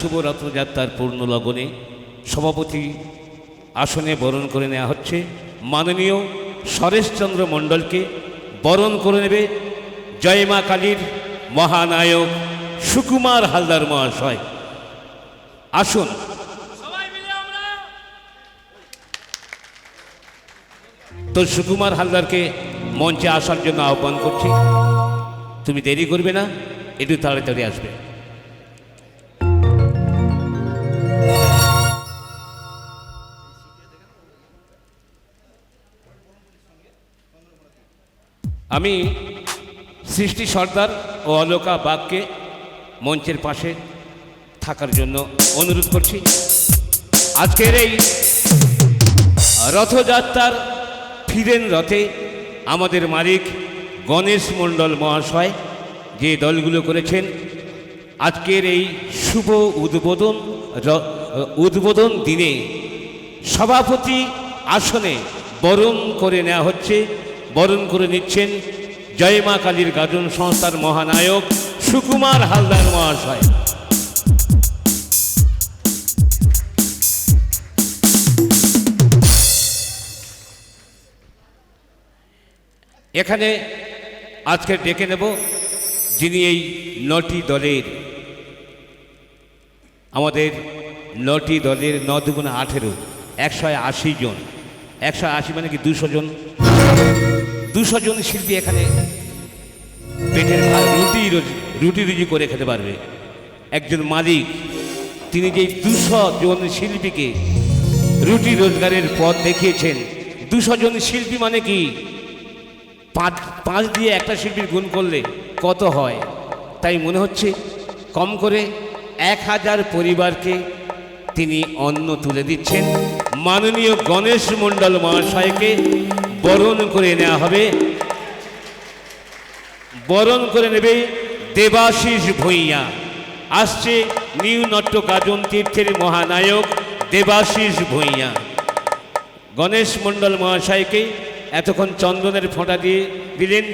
শুভ রথযাত্রার পূর্ণ লগনে সভাপতি আসনে বরণ করে নেওয়া হচ্ছে। মাননীয় সরেশচন্দ্র মণ্ডলকে বরণ করে নেবে জয় মা কালীর মহানায়ক সুকুমার হালদার মহাশয়। আসুন। তো সুকুমার হালদারকে মঞ্চে আসার জন্য আহ্বান করছি। তুমি দেরি করবে না একটু তাড়াতাড়ি আসবে। আমি সৃষ্টি সর্দার ও অলোকা বাগকে মঞ্চের পাশে থাকার জন্য অনুরোধ করছি। আজকের এই রথযাত্রার ফিরেন রথে আমাদের মালিক গণেশ মণ্ডল মহাশয় যে দলগুলো করেছেন, আজকের এই শুভ উদ্বোধন উদ্বোধন দিনে সভাপতি আসনে বরণ করে নেওয়া হচ্ছে। বরণ করে নিচ্ছেন জয় মা কালীর গাজন সংস্থার মহানায়ক সুকুমার হালদার মহাশয়। এখানে আজকে ডেকে নেব যিনি এই নটি দলের, আমাদের নটি দলের ন দুগুণ আঠেরো, একশো আশি জন। একশো আশি মানে কি দুশো জন? দুশো জন শিল্পী এখানে পেটের রুটি রুটি রুজি করে খেতে পারবে। একজন মালিক, তিনি যে দুশো জন শিল্পীকে রুটি রোজগারের পথ দেখিয়েছেন, দুশো জন শিল্পী মানে কি? পাঁচ পাঁচ দিয়ে একটা শিল্পীর গুণ করলে কত হয়? তাই মনে হচ্ছে, কম করে এক হাজার পরিবারকে তিনি অন্ন তুলে দিচ্ছেন। মাননীয় গণেশ মণ্ডল মহাশয়কে বরণ করে নেওয়া হবে। বরণ করে নেবে দেবাশিস ভূঁইয়া। আসছে নিউ নট্য গাজন তীর্থের মহানায়ক দেবাশিস ভূঁইয়া। গণেশ মণ্ডল মহাশয়কে এতক্ষণ চন্দনের ফোঁটা দিয়ে দিলেন।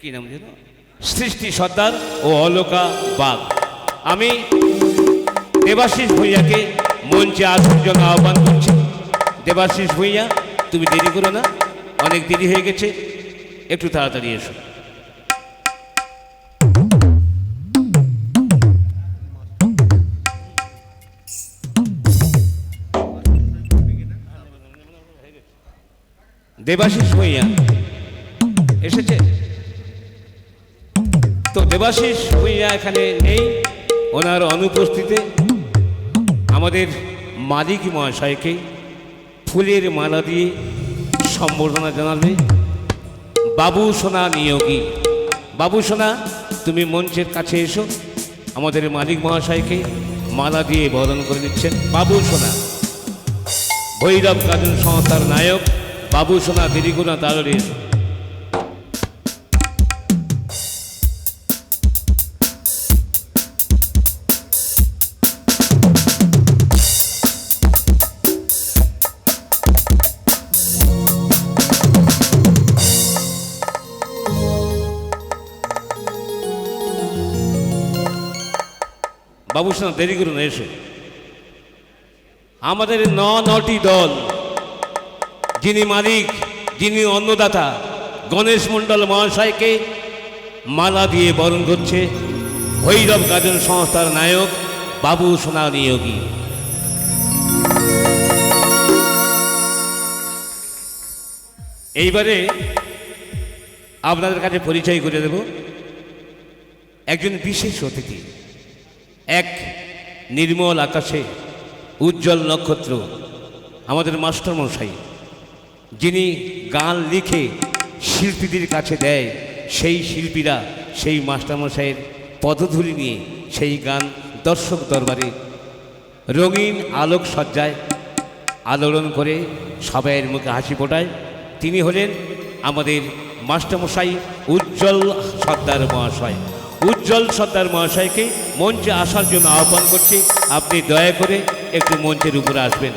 কি নাম যেন? সৃষ্টি সর্দার ও অলোকা বাগ। আমি দেবাশিস ভূঁইয়াকে মঞ্চে আসার জন্য আহ্বান করছি। দেবাশিস ভূঁইয়া তুমি দেরি করো না। অনেক দেরি হয়ে গেছে। একটু তাড়াতাড়ি এসো। দেবাশিস ভূঁইয়া, এসেছে? তো দেবাশিস ভূঁইয়া এখানে নেই, ওনার অনুপস্থিতিতে আমাদের মালিক মহাশয়কে ফুলের মালা দিয়ে সম্বর্ধনা জানাবে। বাবু সোনা নিয়োগী। বাবু সোনা, তুমি মঞ্চের কাছে এসো। আমাদের মালিক মহাশয়কে মালা দিয়ে বরণ করে নিচ্ছেন বাবু সোনা। ভৈরব গাজন সংস্থার নায়ক বাবু সোনা তাড়িয়ে বাবু সোনা দেরি করুন এসে। আমাদের ন নটি দল, যিনি মালিক, যিনি অন্নদাতা, গণেশ মণ্ডল মহাশয়কে মালা দিয়ে বরণ করছে ভৈরব গাজন সংস্থার নায়ক বাবু সোনা নিয়োগী। এইবারে আপনাদের কাছে পরিচয় করে দেব। একজন বিশেষ অতিথি। এক নির্মল আকাশে উজ্জ্বল নক্ষত্র, আমাদের মাস্টারমশাই, যিনি গান লিখে শিল্পীদের কাছে দেয়, সেই শিল্পীরা, সেই মাস্টারমশাইয়ের পদধূলি নিয়ে সেই গান দর্শক দরবারে রঙিন আলোক সজ্জায় আলোড়ন করে সবাইয়ের মুখে হাসি ফোটায়। তিনি হলেন আমাদের মাস্টারমশাই উজ্জ্বল সর্দার মহাশয়। উজ্জ্বল সর্দার মহাশয়কে মঞ্চে আসার জন্য আহ্বান করছি। আপনি দয়া করে একটু মঞ্চের উপরে আসবেন।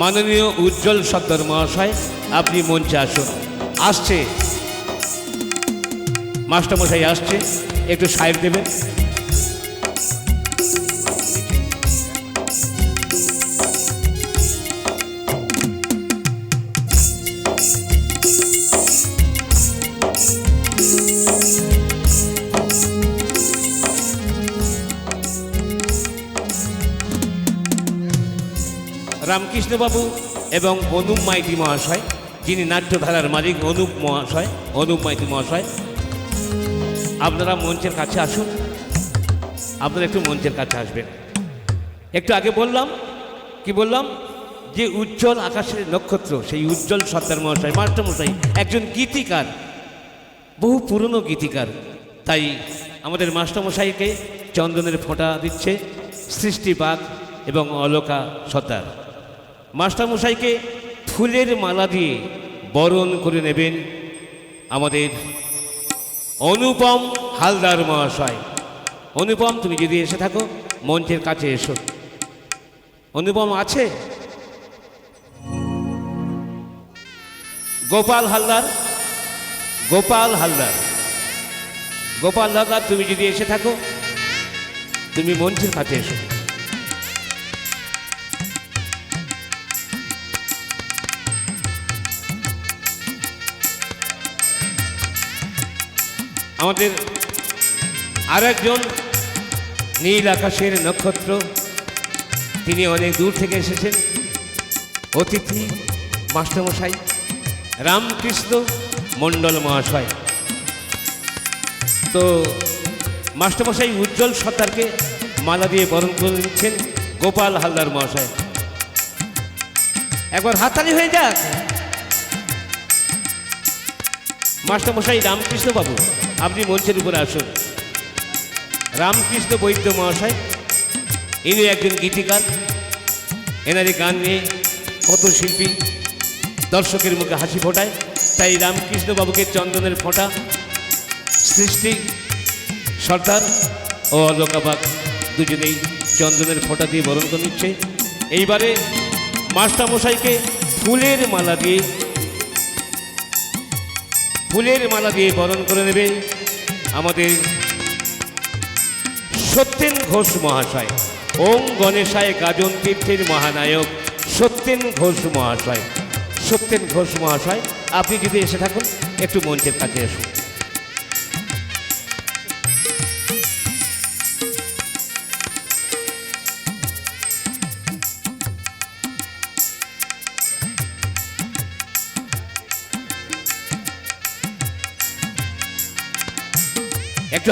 মাননীয় উজ্জ্বল সত্তর মহাশয়, আপনি মঞ্চে আসুন। আসছে। মাস্টারমশাই আসছে। একটু সাইড দেবেন। রামকৃষ্ণবাবু এবং অনুপ মাইতি মহাশয়, যিনি নাট্যধারার মালিক অনুপ মহাশয়, অনুপ মাইতি মহাশয়। আপনারা মঞ্চের কাছে আসুন। আপনারা একটু মঞ্চের কাছে আসবেন। একটু আগে বললাম, কি বললাম? যে উজ্জ্বল আকাশের নক্ষত্র, সেই উজ্জ্বল সত্তার মহাশয়, মাস্টারমশাই, একজন গীতিকার, বহু পুরনো গীতিকার। তাই আমাদের মাস্টারমশাইকে চন্দনের ফোঁটা দিচ্ছে সৃষ্টিবাদ এবং অলকা সর্দার মাস্টারমশাইকে ফুলের মালা দিয়ে বরণ করে নেবেন আমাদের অনুপম হালদার মহাশয়। অনুপম, তুমি যদি এসে থাকো, মঞ্চের কাছে এসো। অনুপম আছে? গোপাল হালদার? গোপাল হালদার। গোপাল হালদার, তুমি যদি এসে থাকো, তুমি মঞ্চের কাছে এসো। আমাদের আর একজন নীল আকাশের নক্ষত্র। তিনি অনেক দূর থেকে এসেছেন। অতিথি, মাস্টারমশাই, রামকৃষ্ণ মণ্ডল মহাশয়। তো মাস্টারমশাই উজ্জ্বল সত্তারকে মালা দিয়ে বরণ করে নিচ্ছেন গোপাল হালদার মহাশয়। একবার হাততালি হয়ে যাক। মাস্টারমশাই রামকৃষ্ণ বাবু আপনি মঞ্চের উপরে আসুন। রামকৃষ্ণ বৈদ্য মহাশয়, ইনি একজন গীতিকার। এনারই গান নিয়ে কত শিল্পী দর্শকের মুখে হাসি ফোটায়। তাই রামকৃষ্ণ বাবুকে চন্দনের ফোঁটা, সৃষ্টি, সর্দার ও অলোকাবাগ দুজনেই চন্দনের ফোঁটা দিয়ে বরণ করে নিচ্ছে এইবারে মাস্টারমশাইকে ফুলের মালা দিয়ে ফুলের মালা দিয়ে বরণ করে নেবে আমাদের সত্যেন ঘোষ মহাশয়। ওম গণেশায় গাজন তীর্থের মহানায়ক সত্যেন ঘোষ মহাশয়। সত্যেন ঘোষ মহাশয়, আপনি যদি এসে থাকুন, একটু মঞ্চের কাছে আসুন।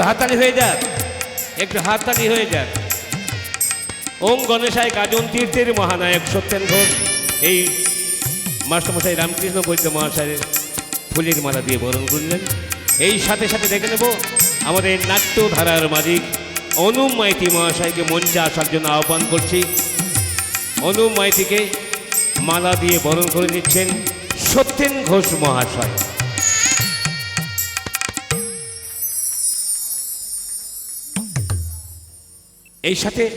হাততালি হয়ে যাক। একটু হাততালি হয়ে যাক। ওম গণেশায় কাজন তীর্থের মহানায়ক সত্যেন ঘোষ। এই মাস্টারমশাই রামকৃষ্ণ বৈদ্য মহাশয়ের ফুলের মালা দিয়ে বরণ করলেন। এই সাথে সাথে দেখে নেব আমাদের নাট্যধারার মালিক অনুম মাইতি মহাশয়কে মঞ্চে আসার জন্য আহ্বান করছি। অনুম মাইতিকে মালা দিয়ে বরণ করে নিচ্ছেন সত্যেন ঘোষ মহাশয়। এই সাথে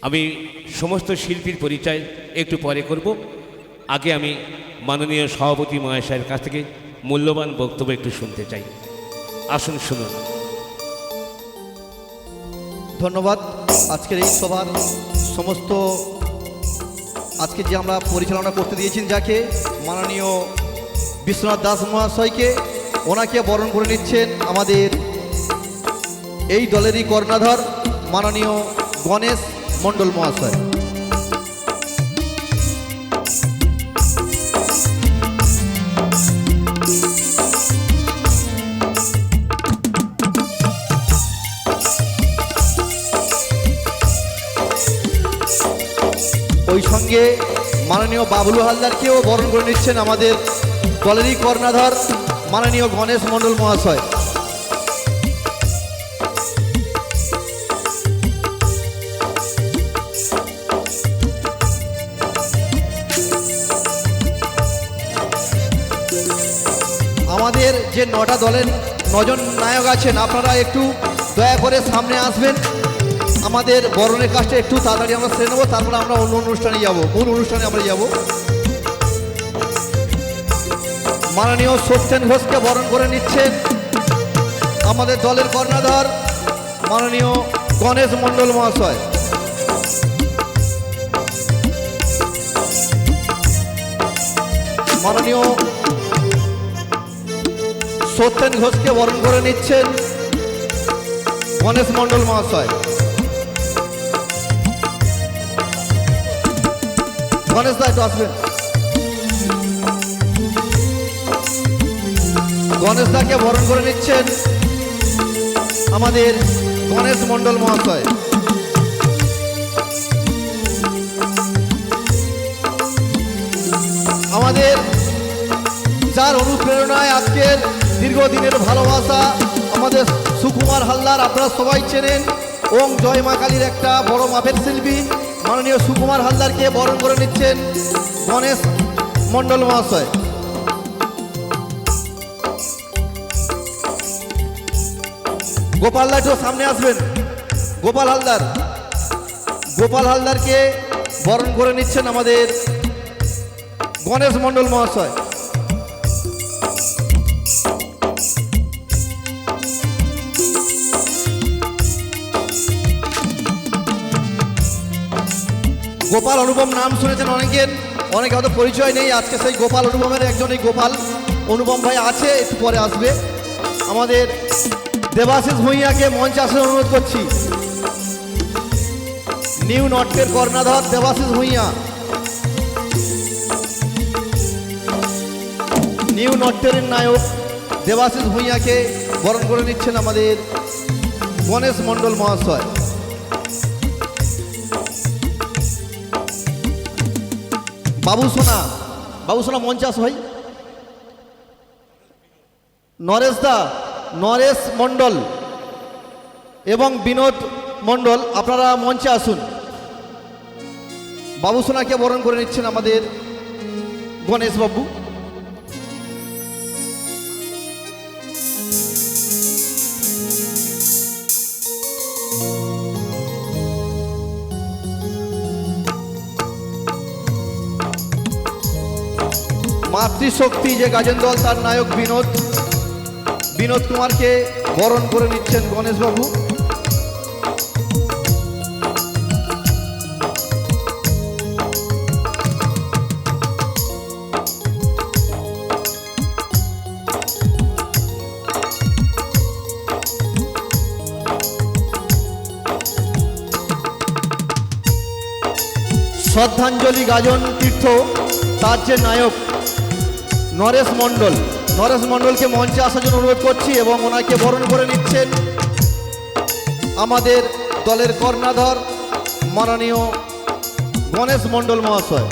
আমি সমস্ত শিল্পীর পরিচয় একটু পরে করব। আগে আমি মাননীয় সভাপতি মহাশয়ের কাছ থেকে মূল্যবান বক্তব্য একটু শুনতে চাই। আসুন, শুনুন। ধন্যবাদ। আজকের এই সভার সমস্ত আজকে যে আমরা পরিচালনা করতে দিয়েছেন যাকে, মাননীয় বিশ্বনাথ দাস মহাশয়কে, ওনাকে বরণ করে নিচ্ছেন আমাদের এই দলেরই কর্ণাধর মাননীয় গণেশ মণ্ডল মহাশয়। ওই সঙ্গে মাননীয় বাবলু হালদারকেও বরণ করে নিচ্ছেন আমাদের দলেরই কর্ণাধর, মাননীয় গণেশ মণ্ডল মহাশয়। নটা দলের নজন নায়ক আছেন। আপনারা একটু দয়া করে সামনে আসবেন। আমাদের বরণের কাজটা একটু তাড়াতাড়ি আমরা সেরে নেব, তারপরে আমরা অন্য অনুষ্ঠানে যাব। মূল অনুষ্ঠানে আমরা যাব? মাননীয় সত্যেন ঘোষকে বরণ করে নিচ্ছেন আমাদের দলের কর্ণাধর মাননীয় গণেশ মণ্ডল মহাশয়। মাননীয় সত্যেন ঘোষকে বরণ করে নিচ্ছেন গণেশ মণ্ডল মহাশয়। গণেশ দা, একটু আসবেন। গণেশ দাকে বরণ করে নিচ্ছেন আমাদের গণেশ মণ্ডল মহাশয়। আমাদের যার অনুপ্রেরণায় আজকের দীর্ঘদিনের ভালোবাসা আমাদের সুকুমার হালদার, আপনারা সবাই চেনেন। ওম জয় মা কালীর একটা বড় মাপের শিল্পী। মাননীয় সুকুমার হালদারকে বরণ করে নিচ্ছেন গণেশ মণ্ডল মহাশয়। গোপাল একটু সামনে আসবেন। গোপাল হালদার। গোপাল হালদারকে বরণ করে নিচ্ছেন আমাদের গণেশ মণ্ডল মহাশয়। গোপাল অনুপম নাম শুনেছেন অনেকের অনেকে হয়তো পরিচয় নেই, আজকে সেই গোপাল অনুপমের একজন এই গোপাল অনুপম ভাই আছে, একটু পরে আসবে। আমাদের দেবাশিস ভূঁইয়াকে মঞ্চে আসার অনুরোধ করছি। নিউ নটের কর্ণাধর দেবাশিস ভূঁইয়া। নিউ নটের নায়ক দেবাশিস ভূঁইয়াকে বরণ করে নিচ্ছেন আমাদের গণেশ মণ্ডল মহাশয়। বাবু সোনা বাবু সোনা মঞ্চে আস ভাই? নরেশ দা, নরেশ মণ্ডল এবং বিনোদ মণ্ডল, আপনারা মঞ্চে আসুন। বাবু সোনাকে বরণ করে নিচ্ছেন আমাদের গণেশ মাতৃশক্তি যে গাজন দল, তার নায়ক বিনোদ। বিনোদ কুমারকে বরণ করে নিচ্ছেন গণেশবাবু। শ্রদ্ধাঞ্জলি গাজন তীর্থ, তার যে নায়ক নরেশ মণ্ডল। নরেশ মণ্ডলকে মঞ্চে আসার জন্য অনুরোধ করছি এবং ওনাকে বরণ করে নিচ্ছেন আমাদের দলের কর্ণাধর মাননীয় গণেশ মণ্ডল মহাশয়।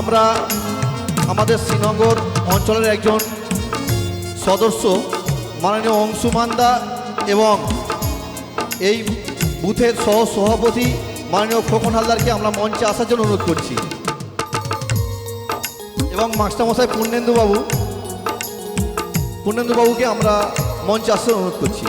আমরা আমাদের শ্রীনগর অঞ্চলের একজন সদস্য, মাননীয় অংশুমান্দা এবং এই বুথের সহ সভাপতি মাননীয় খোকন হালদারকে আমরা মঞ্চে আসার জন্য অনুরোধ করছি। এবং মাস্টারমশাই পূর্ণেন্দু বাবু পূর্ণেন্দু বাবুকে আমরা মঞ্চে আসার অনুরোধ করছি।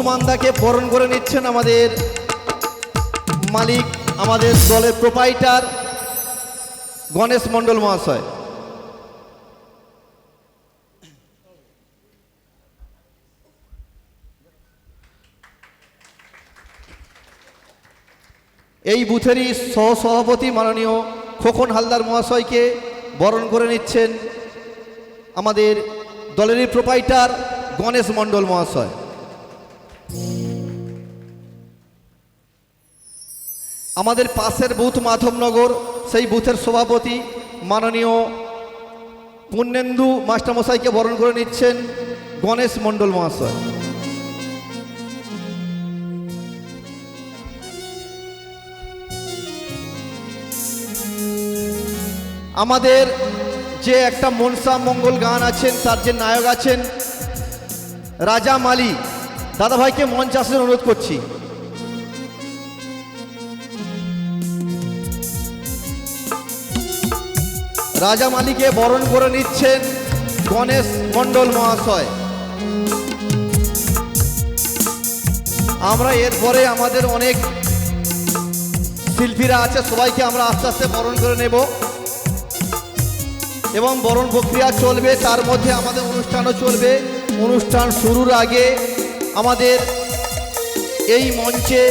সুমানদাকে বরণ করে নিচ্ছেন আমাদের মালিক, আমাদের দলের প্রোপাইটার গণেশ মণ্ডল মহাশয়। এই বুথেরই সহসভাপতি মাননীয় খোকন হালদার মহাশয়কে বরণ করে নিচ্ছেন আমাদের দলেরই প্রোপাইটার গণেশ মণ্ডল মহাশয়। আমাদের পাশের বুথ মাধবনগর, সেই বুথের সভাপতি মাননীয় পুণ্যেন্দু মাস্টারমশাইকে বরণ করে নিচ্ছেন গণেশ মণ্ডল মহাশয়। আমাদের যে একটা মনসা মঙ্গল গান আছেন, তার যে নায়ক আছেন রাজা মালি দাদাভাইকে মঞ্চ আসার অনুরোধ করছি। রাজা মালিকে বরণ করে নিচ্ছেন গণেশ মণ্ডল মহাশয়। আমরা এরপরে আমাদের অনেক শিল্পীরা আছে, সবাইকে আমরা আস্তে আস্তে বরণ করে নেব। এবং বরণ প্রক্রিয়া চলবে, তার মধ্যে আমাদের অনুষ্ঠানও চলবে। অনুষ্ঠান শুরুর আগে আমাদের এই মঞ্চে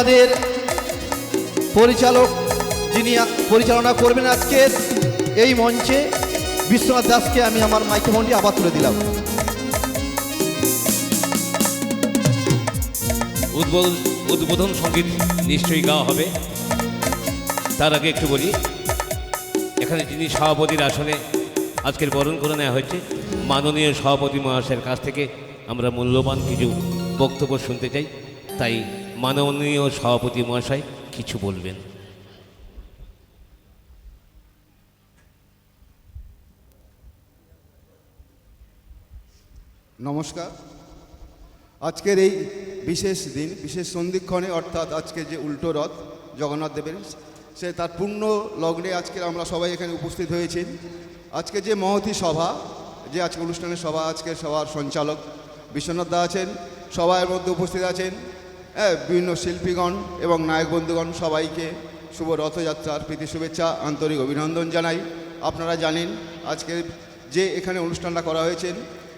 আমাদের পরিচালক যিনি পরিচালনা করবেন আজকের এই মঞ্চে বিশ্বনাথ দাসকে আমি আমার মাইক্রোফোনটি আবার তুলে দিলাম। উদ্বোধন উদ্বোধন সংগীত নিশ্চয়ই গাওয়া হবে। তার আগে একটু বলি, এখানে যিনি সভাপতির আসনে আজকের বরণ করে নেওয়া হয়েছে, মাননীয় সভাপতি মহাশয়ের কাছ থেকে আমরা মূল্যবান কিছু বক্তব্য শুনতে চাই। তাই মাননীয় সভাপতি মহাশয়, কিছু বলবেন? নমস্কার। আজকের এই বিশেষ দিন, বিশেষ সন্ধিক্ষণে, অর্থাৎ আজকে যে উল্টো রথ জগন্নাথ দেবের, সে তার পূর্ণ লগ্নে আজকে আমরা সবাই এখানে উপস্থিত হয়েছি। আজকে যে মহতি সভা, যে আজকে অনুষ্ঠানের সভা, আজকের সভার সঞ্চালক বিশ্বনাথ দা আছেন সবার মধ্যে উপস্থিত আছেন হ্যাঁ বিভিন্ন শিল্পীগণ এবং নায়ক বন্ধুগণ সবাইকে শুভ রথযাত্রার প্রীতি শুভেচ্ছা, আন্তরিক অভিনন্দন জানাই। আপনারা জানেন, আজকে যে এখানে অনুষ্ঠানটা করা হয়েছে,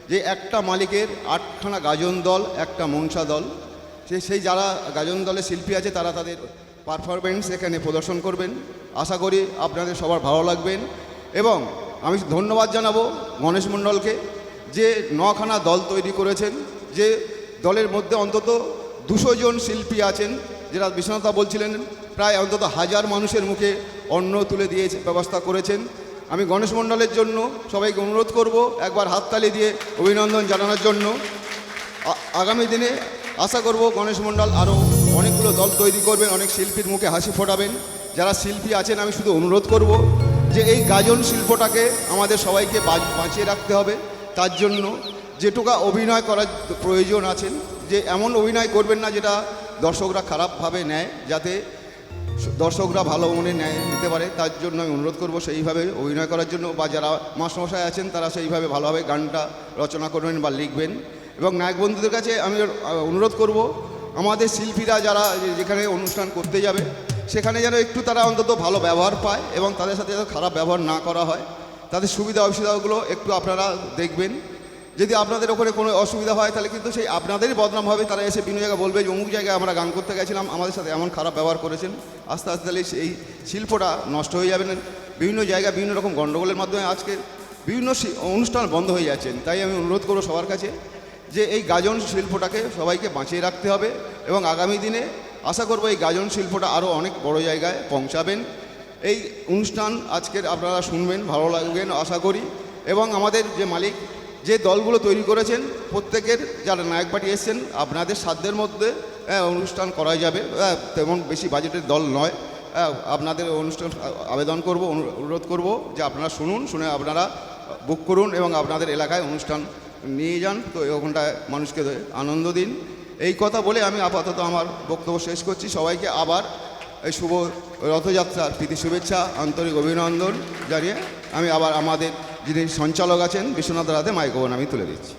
যে একটা মালিকের আটখানা গাজন দল, একটা মনসা দল, সে, সেই যারা গাজন দলের শিল্পী আছে, তারা তাদের পারফরমেন্স এখানে প্রদর্শন করবেন। আশা করি আপনাদের সবার ভালো লাগবেন। এবং আমি ধন্যবাদ জানাব গণেশ মণ্ডলকে যে নখানা দল তৈরি করেছেন, যে দলের মধ্যে অন্তত দুশো জন শিল্পী আছেন যেটা বিশ্বনাথা বলছিলেন, প্রায় অন্তত হাজার মানুষের মুখে অন্ন তুলে দিয়ে ব্যবস্থা করেছেন। আমি গণেশ মণ্ডলের জন্য সবাইকে অনুরোধ করব একবার হাততালি দিয়ে অভিনন্দন জানানোর জন্য। আগামী দিনে আশা করব গণেশ মণ্ডল আরও অনেকগুলো দল তৈরি করবেন, অনেক শিল্পীর মুখে হাসি ফোটাবেন। যারা শিল্পী আছেন, আমি শুধু অনুরোধ করব যে এই গাজন শিল্পটাকে আমাদের সবাইকে বাঁচিয়ে রাখতে হবে। তার জন্য যেটুকা অভিনয় করার প্রয়োজন আছেন যে এমন অভিনয় করবেন না যেটা দর্শকরা খারাপভাবে নেয়, যাতে দর্শকরা ভালো মনে নেয়, নিতে পারে। তার জন্য আমি অনুরোধ করব সেইভাবে অভিনয় করার জন্য, বা যারা মাস্টারমশাই আছেন, তারা সেইভাবে ভালোভাবে গানটা রচনা করবেন বা লিখবেন। এবং নায়ক বন্ধুদের কাছে আমি অনুরোধ করব, আমাদের শিল্পীরা যারা যেখানে অনুষ্ঠান করতে যাবে, সেখানে যেন একটু তারা অন্তত ভালো ব্যবহার পায় এবং তাদের সাথে যেন খারাপ ব্যবহার না করা হয়। তাদের সুবিধা অসুবিধাগুলো একটু আপনারা দেখবেন। যদি আপনাদের ওখানে কোনো অসুবিধা হয়, তাহলে কিন্তু সেই আপনাদেরই বদনাম হবে। তারা এসে বিভিন্ন জায়গায় বলবে যে, অমুক জায়গায় আমরা গান করতে গেছিলাম, আমাদের সাথে এমন খারাপ ব্যবহার করেছেন। আস্তে আস্তে তাহলে এই শিল্পটা নষ্ট হয়ে যাবে বিভিন্ন জায়গায় বিভিন্ন রকম গণ্ডগোলের মাধ্যমে আজকে বিভিন্ন অনুষ্ঠান বন্ধ হয়ে যাচ্ছেন। তাই আমি অনুরোধ করব সবার কাছে যে, এই গাজন শিল্পটাকে সবাইকে বাঁচিয়ে রাখতে হবে এবং আগামী দিনে আশা করব এই গাজন শিল্পটা আরও অনেক বড় জায়গায় পৌঁছাবেন। এই অনুষ্ঠান আজকের আপনারা শুনবেন, ভালো লাগবেন, আশা করি। এবং আমাদের যে মালিক যে দলগুলো তৈরি করেছেন, প্রত্যেকের যারা নায়ক পার্টি এসছেন, আপনাদের সাধ্যের মধ্যে অনুষ্ঠান করা যাবে। তেমন বেশি বাজেটের দল নয়। আপনাদের অনুষ্ঠান আবেদন করব, অনু- অনুরোধ করব যে আপনারা শুনুন, শুনে আপনারা বুক করুন এবং আপনাদের এলাকায় অনুষ্ঠান নিয়ে যান। তো ওখানটায় মানুষকে আনন্দ দিন। এই কথা বলে আমি আপাতত আমার বক্তব্য শেষ করছি। সবাইকে আবার এই শুভ রথযাত্রার প্রীতি শুভেচ্ছা, আন্তরিক অভিনন্দন জানিয়ে আমি আবার আমাদের যিনি সঞ্চালক আছেন বিশ্বনাথ রাধে মাইক্রোফোন আমি তুলে দিচ্ছি।